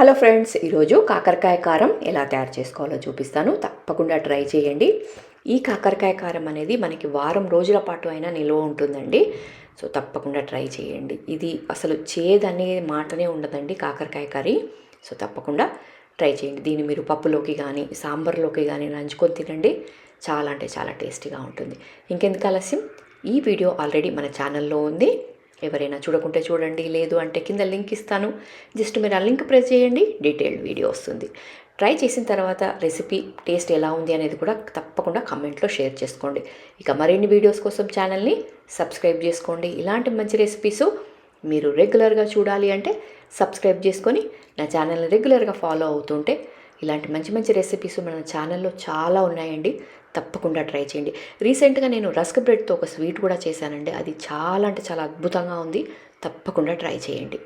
Hello friends ఈరోజు కాకరకాయ కారం ఎలా తయారు చేసుకోవాలో చూపిస్తాను. తప్పకుండా ట్రై చేయండి. ఈ కాకరకాయ కారం అనేది మనకి వారం రోజుల పాటు అయినా నిల్వ ఉంటుందండి. సో తప్పకుండా ట్రై చేయండి. ఇది అసలు చేదనే మాటనే ఉండదండి కాకరకాయ కర్రీ. సో తప్పకుండా ట్రై చేయండి. దీన్ని మీరు పప్పులోకి కానీ సాంబార్లోకి కానీ నంచుకొని తినండి. చాలా అంటే చాలా టేస్టీగా ఉంటుంది. ఇంకెందుకు ఆలస్యం? ఈ వీడియో ఆల్రెడీ మన ఛానల్లో ఉంది. ఎవరైనా చూడకుంటే చూడండి లేదు అంటే కింద లింక్ ఇస్తాను. జస్ట్ మీరు ఆ లింక్ ప్రెస్ చేయండి డీటెయిల్డ్ వీడియో వస్తుంది. ట్రై చేసిన తర్వాత రెసిపీ టేస్ట్ ఎలా ఉంది అనేది కూడా తప్పకుండా కమెంట్లో షేర్ చేసుకోండి. ఇక మరిన్ని వీడియోస్ కోసం ఛానల్ని సబ్స్క్రైబ్ చేసుకోండి. ఇలాంటి మంచి రెసిపీస్ మీరు రెగ్యులర్గా చూడాలి అంటే సబ్స్క్రైబ్ చేసుకొని నా ఛానల్ని రెగ్యులర్గా ఫాలో అవుతుంటే ఇలాంటి మంచి మంచి రెసిపీస్ మన ఛానల్లో చాలా ఉన్నాయండి. తప్పకుండా ట్రై చేయండి. రీసెంట్గా నేను రస్క్ బ్రెడ్తో ఒక స్వీట్ కూడా చేశానండి. అది చాలా అంటే చాలా అద్భుతంగా ఉంది. తప్పకుండా ట్రై చేయండి.